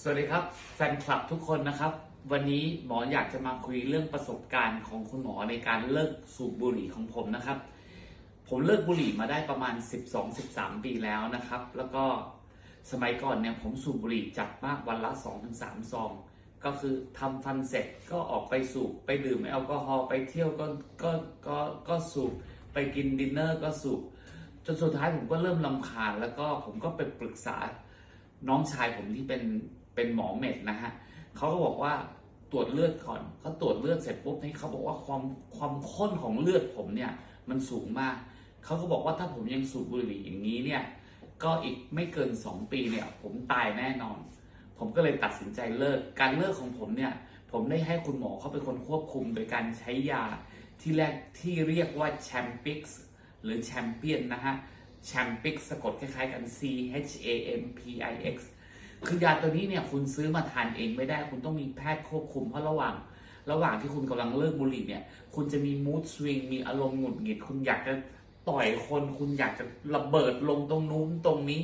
สวัสดีครับแฟนคลับทุกคนนะครับ วันนี้หมออยากจะมาคุยเรื่องประสบการณ์ของคุณหมอในการเลิกสูบบุหรี่ของผมนะครับ ผมเลิกบุหรี่มาได้ประมาณ 12-13 ปีแล้วนะครับ แล้วก็สมัยก่อนเนี่ยผมสูบบุหรี่จัดมากวันละ 2-3 ซอง ก็คือทำฟันเสร็จก็ออกไปสูบไปดื่มแอลกอฮอล์ไปเที่ยวก็ก็ก็ก็สูบไปกินดินเนอร์ก็สูบจนสุดท้ายผมก็เริ่มลำคาญแล้วก็ผมก็ไปปรึกษาน้องชายผมที่เป็น เป็นหมอเม็ดนะฮะเขาก็บอกว่าตรวจเลือดก่อนเขาตรวจเลือดเสร็จปุ๊บให้เขาบอกว่าความความข้นของเลือดผมเนี่ยมันสูงมากเขาก็บอกว่าถ้าผมยังสูบบุหรี่อย่างนี้เนี่ยก็อีกไม่เกิน 2 ปีเนี่ยผมตายแน่นอน ผมก็เลยตัดสินใจเลิก การเลิกของผมเนี่ยผมได้ให้คุณหมอเขาเป็นคนควบคุมโดยการใช้ยาที่แรกที่เรียกว่าแชมปิกส์หรือแชมเปียนนะฮะแชมปิกสะกดคล้ายๆกัน C H A M P I X คือยาตัวนี้เนี่ยคุณซื้อมาทานเองไม่ได้ คุณต้องมีแพทย์ควบคุมเพราะระหว่าง ระหว่างที่คุณกำลังเลิกบุหรี่เนี่ย คุณจะมีมูดสวิงมีอารมณ์หงุดหงิด คุณอยากจะต่อยคน คุณอยากจะระเบิดลงตรงนู้นตรงนี้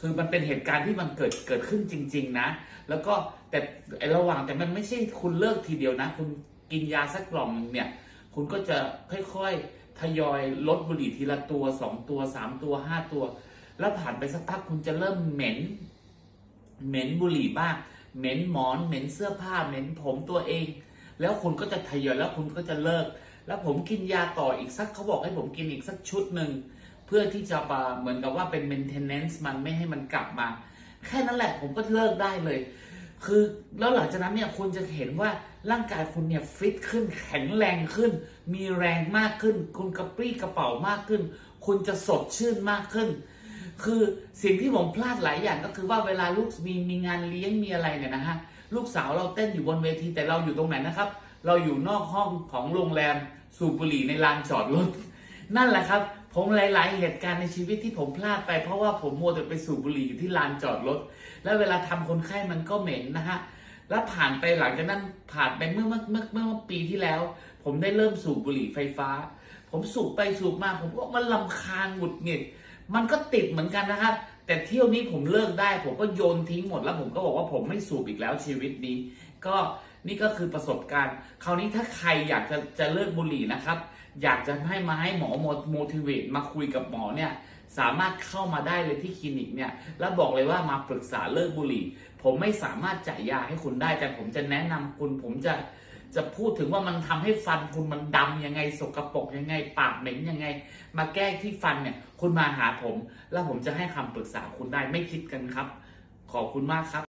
คือมันเป็นเหตุการณ์ที่มันเกิดเกิดขึ้นจริง ๆ นะ แล้วก็แต่ไอระหว่างแต่มันไม่ใช่คุณเลิกทีเดียวนะ คุณกินยาสักกล่องนึงเนี่ย คุณก็จะค่อยๆทยอยลดบุหรี่ทีละตัวสองตัวสามตัวห้าตัว แล้วผ่านไปสักพักคุณจะเริ่มเหม็น เหม็นบุหรี่บ้างเหม็นหมอนเหม็นเสื้อผ้าเหม็นผมตัวเอง แล้วคุณก็จะทยอยแล้วคุณก็จะเลิก แล้วผมกินยาต่ออีกสักเขาบอกให้ผมกินอีกสักชุดหนึ่งเพื่อที่จะมาเหมือนกับว่าเป็น maintenance มันไม่ให้มันกลับมา แค่นั้นแหละผมก็เลิกได้เลย คือแล้วหลังจากนั้นเนี่ยคุณจะเห็นว่าร่างกายคุณเนี่ยฟิตขึ้นแข็งแรงขึ้น มีแรงมากขึ้น คุณกระปรี้กระเป๋ามากขึ้น คุณจะสดชื่นมากขึ้น คือสิ่งที่ผมพลาดหลายอย่างก็คือว่าเวลาลูกมีมีงานเลี้ยงมีอะไรเนี่ยนะฮะลูกสาวเราเต้นอยู่บนเวทีแต่เราอยู่ตรงไหนนะครับ เราอยู่นอกห้องของโรงแรมสูบบุหรี่ในลานจอดรถนั่นแหละครับ ผมหลาย ๆ เหตุการณ์ในชีวิตที่ผมพลาดไปเพราะว่าผมมัวแต่ไปสูบบุหรี่อยู่ที่ลานจอดรถแล้วเวลาทำคนไข้มันก็เหม็นนะฮะแล้วผ่านไปหลังจากนั้นผ่านไปเมื่อเมื่อเมื่อเมื่อปีที่แล้ว ผมได้เริ่มสูบบุหรี่ไฟฟ้า ผมสูบไปสูบมาผมก็มันลำคาญหงุดหงิด มันก็ติดเหมือนกันนะครับ แต่เที่ยวนี้ผมเลิกได้ ผมก็โยนทิ้งหมดแล้วผมก็บอกว่าผมไม่สูบอีกแล้วชีวิตนี้ ก็นี่ก็คือประสบการณ์ คราวนี้ถ้าใครอยากจะจะเลิกบุหรี่นะครับ อยากจะให้มาให้หมอโมทิเวตมาคุยกับหมอเนี่ยสามารถเข้ามาได้เลยที่คลินิกเนี่ย แล้วบอกเลยว่ามาปรึกษาเลิกบุหรี่ ผมไม่สามารถจ่ายยาให้คุณได้ แต่ผมจะแนะนำคุณผมจะ จะพูดถึงว่ามันทำให้ฟันคุณมันดำยังไงสกปรกยังไง ปากเหม็นยังไง มาแก้ที่ฟันเนี่ย คุณมาหาผม แล้วผมจะให้คำปรึกษาคุณได้ไม่คิดกันครับ ขอบคุณมากครับ